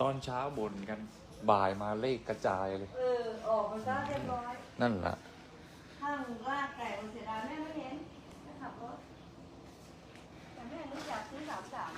ตอนเช้าบ่นกัน บ่ายมาเลขกระจายเลย เออ ออกมาซะเรียบร้อย นั่นแหละข้างลากไก่บนเสียดายแม่ไม่เห็นแม่ขับรถแต่แม่นึกอยากซื้อสามสาม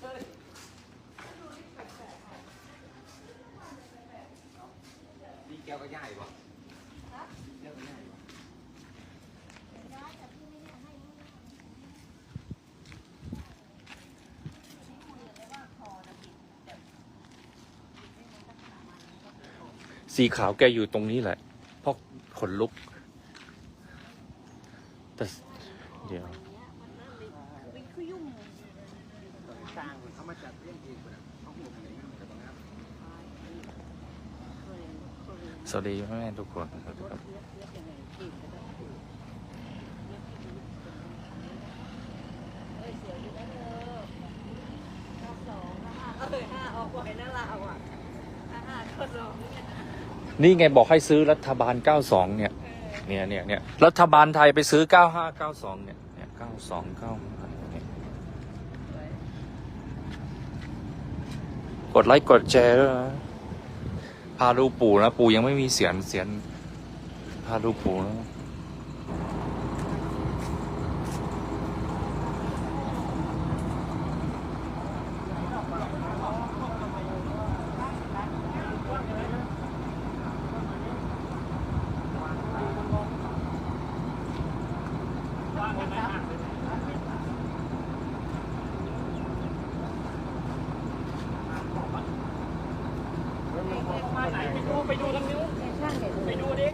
เฮ้ยนี่แก้วก็ใหญ่ปะแก้วก็ใหญ่ปะ สีขาวแกอยู่ตรงนี้แหละเพราะขนลุก แต่เดี๋ยว สวัสดีแม่แม่ทุกคนสวัสดีครับเอ้ยเสียอยู่นะเธอรอบสองเอ้ยห้าออกบ่อยนะเราอะ นี่ไงบอกให้ซื้อรัฐบาล 92 เนี่ยเออเนี่ยเนี่ยเนี่ยรัฐบาลไทยไปซื้อ 9592 เนี่ยเนี่ย92 95เนี่ยกดไลค์กดแชร์ด้วยนะพาดูปู่นะ ปู่ยังไม่มีเสียงเสียงพาดูปู่นะ ไปดูทางนิ้ว ในช่างเนี่ย ไปดูดิ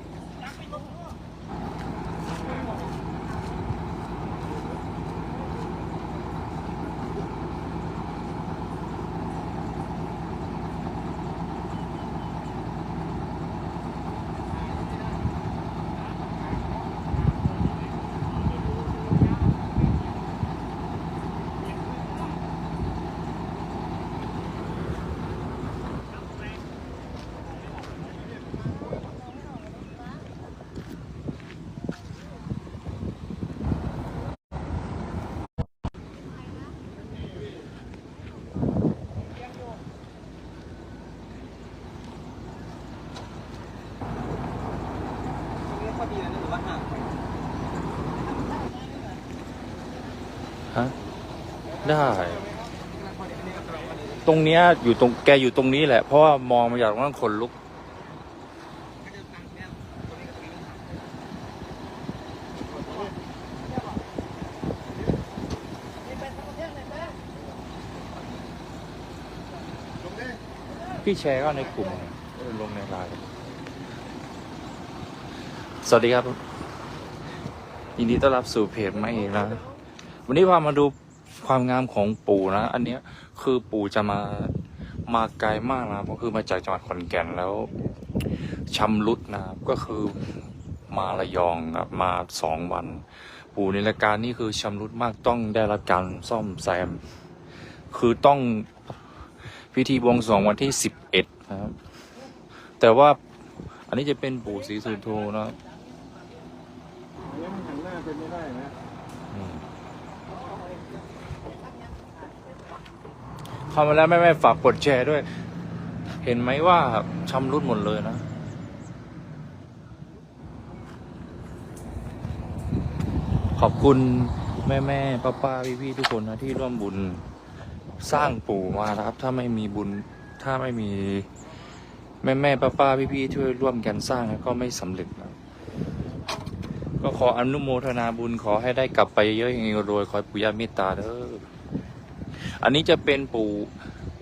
ตรงนี้พอดีนะหรือว่าห่าง ฮะ ได้ ตรงเนี้ยอยู่ตรงแกอยู่ตรงนี้แหละ เพราะว่ามองมาจากตรงนั้นขนลุก พี่แชร์ก็ในกลุ่มลงในไลน์สวัสดีครับ ยินดีต้อนรับสู่เพจไม่เองนะวันนี้พามาดู ความงามของปู่นะ อันเนี้ยคือปู่จะมามาไกลมากนะก็คือมาจากจังหวัดขอนแก่นแล้วชำรุดนะครับก็คือมาระยองครับมาสองวัน ปู่ในรายการนี่คือชำรุดมากต้องได้รับการซ่อมแซม คือต้องพิธีบวงสรวงวันที่สิบเอ็ดนะครับ แต่ว่าอันนี้จะเป็นปู่ศรีสุโธนะครับเนี่ยมันหันหน้าเป็นไม่ได้นะ อืม เข้ามาแล้วแม่แม่ๆฝากกดแชร์ด้วย เห็นไหมว่าชำรุดหมดเลยนะขอบคุณแม่แม่ป้าป้าพี่พี่ๆทุกคนนะที่ร่วมบุญสร้างปู่มานะครับ ถ้าไม่มีบุญ ถ้าไม่มีแม่แม่ป้าป้าพี่พี่ช่วยร่วมกันสร้างนะก็ไม่สำเร็จนะก็ขออนุโมทนาบุญขอให้ได้กลับไปเยอะๆเฮงๆรวยๆขอให้ปู่ย่าเมตตาเด้อ อันนี้จะเป็นปู่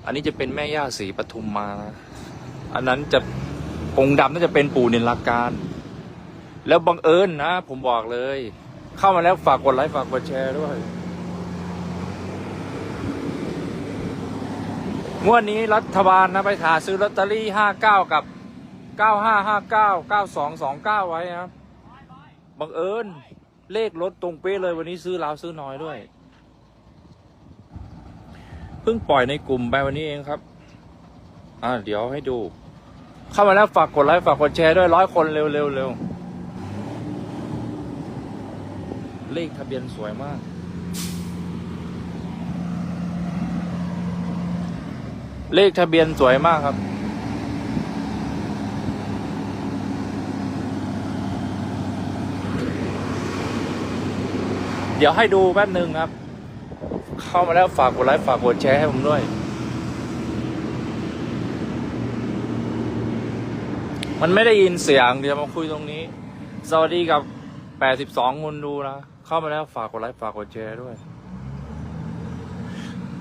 อันนี้จะเป็นแม่ย่าศรีปทุมมา อันนั้นจะองค์ดำน่าจะเป็นปู่เนรการ แล้วบังเอิญนะ ผมบอกเลย เข้ามาแล้วฝากกดไลค์ฝากกดแชร์ด้วยงวดนี้รัฐบาลนะไปหาซื้อลอตเตอรี่ห้าเก้ากับเก้าห้าห้าเก้าเก้าสองสองเก้าไว้นะครับบังเอิญเลขรถตรงเป๊ะเลยวันนี้ซื้อลาวซื้อน้อยด้วย เพิ่งปล่อยในกลุ่มไปวันนี้เองครับ อ่าเดี๋ยวให้ดู เข้ามาแล้วฝากกดไลค์ฝากกดแชร์ด้วยร้อยคนเร็วเร็วเร็วเลขทะเบียนสวยมาก เลขทะเบียนสวยมากครับเดี๋ยวให้ดูแป๊บหนึ่งครับ เข้ามาแล้วฝากกดไลค์ฝากกดแชร์ให้ผมด้วย มันไม่ได้ยินเสียงเดี๋ยวมาคุยตรงนี้ สวัสดีกับ 82 คนดูนะ เข้ามาแล้วฝากกดไลค์ฝากกดแชร์ด้วย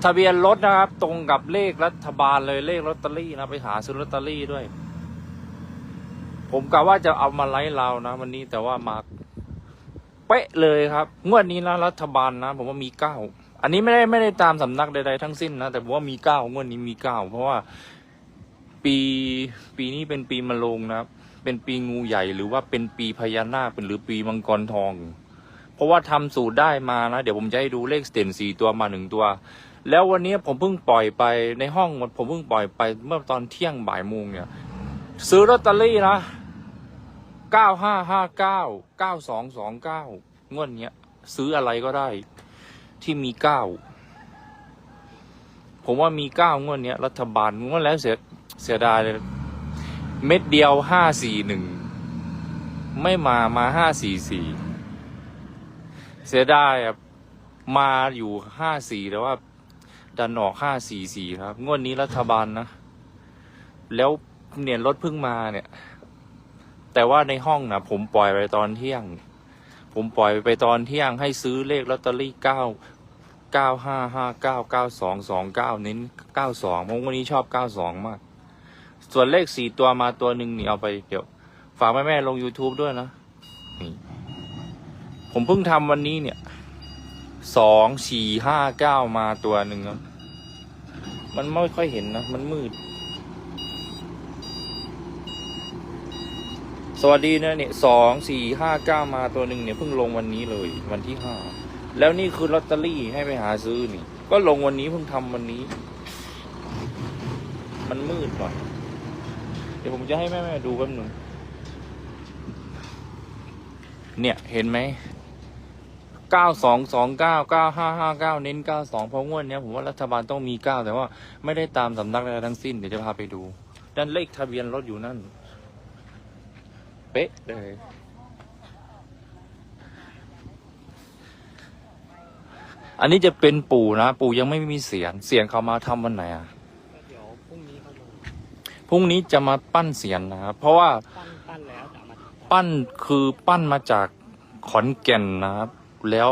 ทะเบียนรถนะครับ ตรงกับเลขรัฐบาลเลยเลขลอตเตอรี่นะ ไปหาซื้อลอตเตอรี่ด้วย ผมกะว่าจะเอามาไลฟ์เรานะวันนี้แต่ว่ามาเป๊ะเลยครับ งวดนี้นะรัฐบาลนะ ผมว่ามีเก้า อันนี้ไม่ได้ไม่ได้ตามสำนักใดๆทั้งสิ้นนะ แต่ผมว่ามีเก้างวดนี้มีเก้าเพราะว่าปีปีนี้เป็นปีมะโรงนะครับ เป็นปีงูใหญ่หรือว่าเป็นปีพญานาคเป็นหรือปีมังกรทอง เพราะว่าทำสูตรได้มานะ เดี๋ยวผมจะให้ดูเลขเด่นสี่ตัวมาหนึ่งตัว แล้ววันนี้ผมเพิ่งปล่อยไปในห้องผมเพิ่งปล่อยไปเมื่อตอนเที่ยงบ่ายโมงเนี่ย ซื้อลอตเตอรี่นะเก้าห้าห้าเก้าเก้าสองสองเก้างวดเนี้ยซื้ออะไรก็ได้ ที่มีเก้าผมว่ามีเก้างวดเนี้ยรัฐบาลงวดแล้วเสียเสียดายเลย เม็ดเดียวห้าสี่หนึ่งไม่มามาห้าสี่สี่เสียดายอะมาอยู่ห้าสี่แต่ว่าดันออกห้าสี่สี่ครับ งวดนี้รัฐบาลนะ แล้วเนี่ยรถเพิ่งมาเนี่ย แต่ว่าในห้องนะผมปล่อยไปตอนเที่ยง ผมปล่อยไปตอนเที่ยงให้ซื้อเลขลอตเตอรี่เก้า เก้าห้าห้าเก้าเก้าสองสองเก้าเน้นเก้าสองผมวันนี้ชอบเก้าสองมาก ส่วนเลขสี่ตัวมาตัวหนึ่งนี่เอาไปเดี๋ยวฝากแม่แม่ลง YouTube ด้วยนะนี่ผมเพิ่งทำวันนี้เนี่ยสองสี่ห้าเก้ามาตัวหนึ่งครับมันไม่ค่อยเห็นนะ มันมืด สวัสดีนะเนี่ยสองสี่ห้าเก้ามาตัวหนึ่งเนี่ยเพิ่งลงวันนี้เลย วันที่ห้า แล้วนี่คือลอตเตอรี่ให้ไปหาซื้อนี่ ก็ลงวันนี้เพิ่งทำวันนี้ มันมืดหน่อย เดี๋ยวผมจะให้แม่แม่ๆดูแป๊บหนึงเนี่ยเห็นไหมเก้าสองสองเก้าเก้าห้าห้าเก้าเน้นเก้าสองเพราะงวดเนี้ยผมว่ารัฐบาลต้องมีเก้าแต่ว่าไม่ได้ตามสำนักใดทั้งสิ้น เดี๋ยวจะพาไปดู ด้านเลขทะเบียนรถอยู่นั่น เป๊ะเลย อันนี้จะเป็นปู่นะ ปู่ยังไม่มีเสียง เสียงเขามาทำวันไหนอะเดี๋ยวพรุ่งนี้เขาลงพรุ่งนี้จะมาปั้นเสียงนะครับ เพราะว่าปั้นปั้นแล้วแต่เอามาปั้นคือปั้นมาจากขอนแก่นนะครับ แล้ว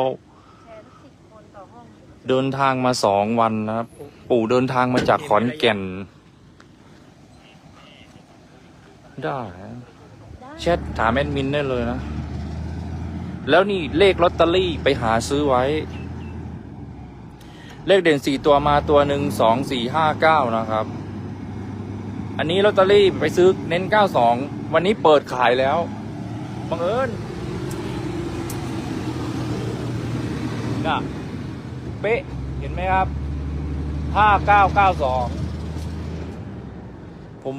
แชร์สิบคนต่อห้องเดินทางมาสองวันนะครับ ปู่เดินทางมาจากขอนแก่นได้นะได้แชทถามแอดมินได้เลยนะ แล้วนี่เลขลอตเตอรี่ไปหาซื้อไว้ เลขเด่นสี่ตัวมาตัวหนึ่งสองสี่ห้าเก้านะครับ อันนี้ลอตเตอรี่ไปซื้อเน้นเก้าสองวันนี้เปิดขายแล้วบังเอิญน่ะเป๊ะ เห็นไหมครับห้าเก้าเก้าสองผม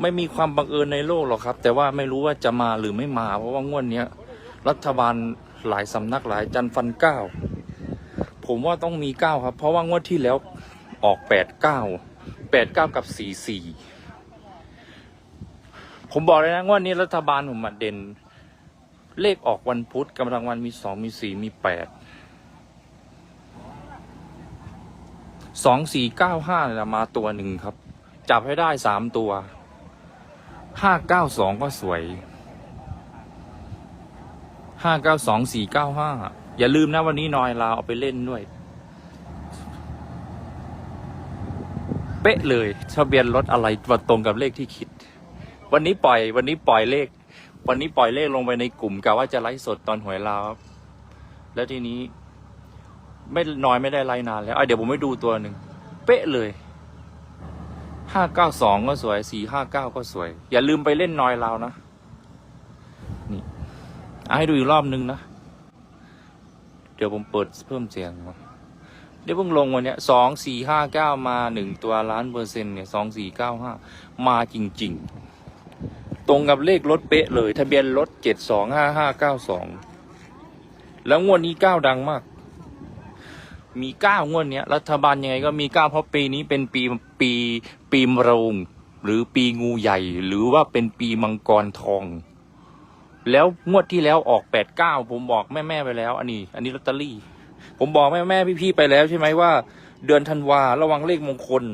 ไม่มีความบังเอิญในโลกหรอกครับ แต่ว่าไม่รู้ว่าจะมาหรือไม่มา เพราะว่างวดเนี้รัฐบาลหลายสำนักหลายจันฟันเก้า ผมว่าต้องมีเก้าครับ เพราะว่างวดที่แล้วออกแปดเก้าแปดเก้ากับสี่สี่ผมบอกเลยนะงวดนี้รัฐบาลผมมาเด่น เลขออกวันพุธกำลังวันมีสองมีสี่มีแปดสองสี่เก้าห้าเนี่ยมาตัวหนึ่งครับ จับให้ได้สามตัวห้าเก้าสองก็สวยห้าเก้าสองสี่เก้าห้า อย่าลืมนะวันนี้นอยลาเอาไปเล่นด้วย เป๊ะเลยทะเบียนรถอะไรมาตรงกับเลขที่คิด วันนี้ปล่อย วันนี้ปล่อยเลข วันนี้ปล่อยเลขลงไปในกลุ่มกะว่าจะไลฟ์สดตอนหวยลาวแล้วทีนี้ ไม่นอยไม่ได้ไลฟ์นานแล้วอะเดี๋ยวผมไปดูตัวหนึ่งเป๊ะเลยห้าเก้าสองก็สวยสี่ห้าเก้าก็สวย อย่าลืมไปเล่นนอยเรานะนี่เอาให้ดูอีกรอบนึงนะ เดี๋ยวผมเปิดเพิ่มเสียง เดี๋ยวเพิ่งลงวันเนี้ยสองสี่ห้าเก้ามาหนึ่งตัวล้านเปอร์เซ็นต์เนี่ยสองสี่เก้าห้ามาจริง ๆ ตรงกับเลขรถเป๊ะเลย ทะเบียนรถเจ็ดสองห้าห้าเก้าสองแล้วงวดนี้เก้าดังมาก มีเก้างวดเนี้ยรัฐบาลยังไงก็มีเก้าเพราะปีนี้เป็นปีปีปีมโรงหรือปีงูใหญ่ หรือว่าเป็นปีมังกรทอง แล้วงวดที่แล้วออกแปดเก้าผมบอกแม่แม่ๆไปแล้ว อันนี้ อันนี้ลอตเตอรี่ ผมบอกแม่แม่พี่พี่ๆไปแล้วใช่ไหมว่า เดือนธันวาระวังเลขมงคล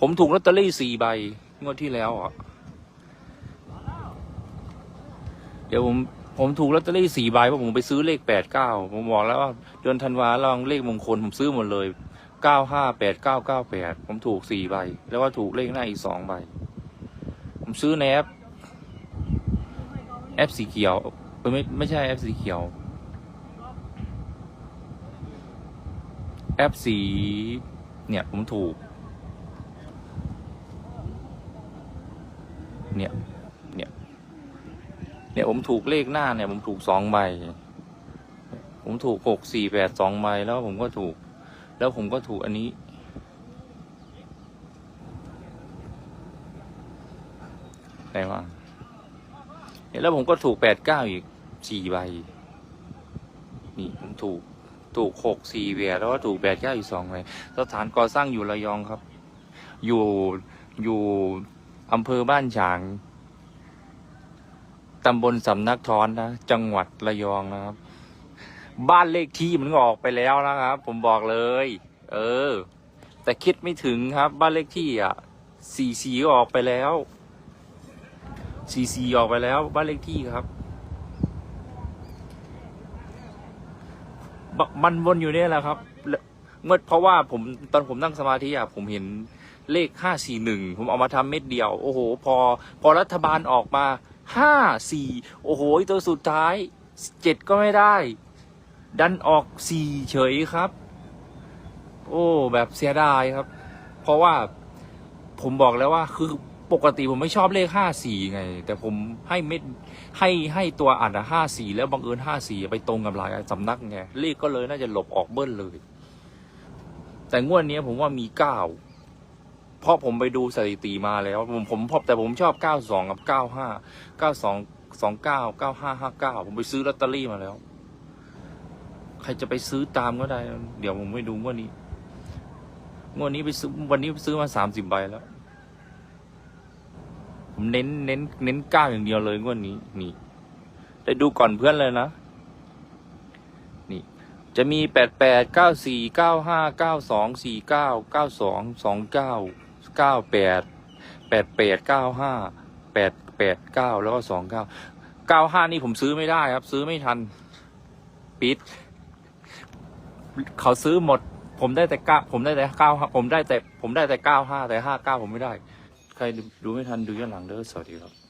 ผมถูกลอตเตอรี่สี่ใบ งวดที่แล้วอะเดี๋ยวผมผมถูกลอตเตอรี่สี่ใบเพราะผมไปซื้อเลขแปดเก้าผมบอกแล้วว่าเดือนธันวาระวังเลขมงคลผมซื้อหมดเลยเก้าห้าแปดเก้าเก้าแปดผมถูกสี่ใบ แล้วก็ถูกเลขหน้าอีกสองใบ ผมซื้อในแอป ปสีเขียวเออไม่ไม่ใช่แอปสีเขียว แอปสี เนี่ยผมถูก เนี่ย เนี่ย เนี่ยผมถูกเลขหน้าเนี่ย ผมถูกสองใบ ผมถูกหกสี่แปดสองใบแล้วผมก็ถูก แล้วผมก็ถูกอันนี้ไหนวะ แล้วผมก็ถูกแปดเก้าอีกสี่ใบ นี่ผมถูกถูกหกสี่เบียแล้วก็ถูกแปดเก้าอีกสองใบสถานก่อสร้างอยู่ระยองครับ อยู่อยู่อำเภอบ้านฉางตำบลสำนักท้อนนะ จังหวัดระยองนะครับ บ้านเลขที่มันก็ออกไปแล้วนะครับ ผมบอกเลย เออ แต่คิดไม่ถึงครับ บ้านเลขที่อะสี่สีก็ออกไปแล้ว สี่สี่ออกไปแล้วบ้านเลขที่ครับมันวนอยู่เนี่ยแหละครับแล้วเมื่อเพราะว่าผมตอนผมนั่งสมาธิอะผมเห็นเลขห้าสี่หนึ่งผมเอามาทำเม็ดเดียว โอ้โห พอ พอรัฐบาลออกมาห้าสี่โอ้โห ตัวสุดท้ายเจ็ดก็ไม่ได้ ดันออกสี่เฉยครับ โอ้ แบบเสียดายครับ เพราะว่าผมบอกแล้วว่าคือ ปกติผมไม่ชอบเลขห้าสี่ไง แต่ผมให้เม็ดให้ให้ตัวอ่านห้าสี่แล้วบังเอิญห้าสี่ไปตรงกับหลายสำนักไงเลขก็เลยน่าจะหลบออกเบิ้ลเลย แต่งวดนี้ผมว่ามีเก้าเพราะผมไปดูสถิติมาแล้ว ผมผมพบแต่ผมชอบเก้าสองกับเก้าห้าเก้าสองสองเก้าเก้าห้าห้าเก้าผมไปซื้อลอตเตอรี่มาแล้ว ใครจะไปซื้อตามก็ได้ เดี๋ยวผมไปดูงวดนี้งวดนี้ไปซื้อวันนี้ซื้อมาสามสิบใบแล้ว ผมเน้นเน้น เน้นก้าวอย่างเดียวเลยงวดนี้ นี่ได้ดูก่อนเพื่อนเลยนะ นี่ จะมีแปดแปดเก้าสี่เก้าห้าเก้าสองสี่เก้าเก้าสองสองเก้าเก้าแปดแปดแปดเก้าห้าแปดแปดเก้าแล้วก็สองเก้าเก้าห้านี่ผมซื้อไม่ได้ครับ ซื้อไม่ทัน ปิด เขาซื้อหมด ผมได้แต่เก้าผมได้แต่เก้าผมได้แต่ผมได้แต่เก้าห้าแต่ห้าเก้าผมไม่ได้ ใครดูไม่ทันดูย้อนหลังเด้อสวัสดีครับ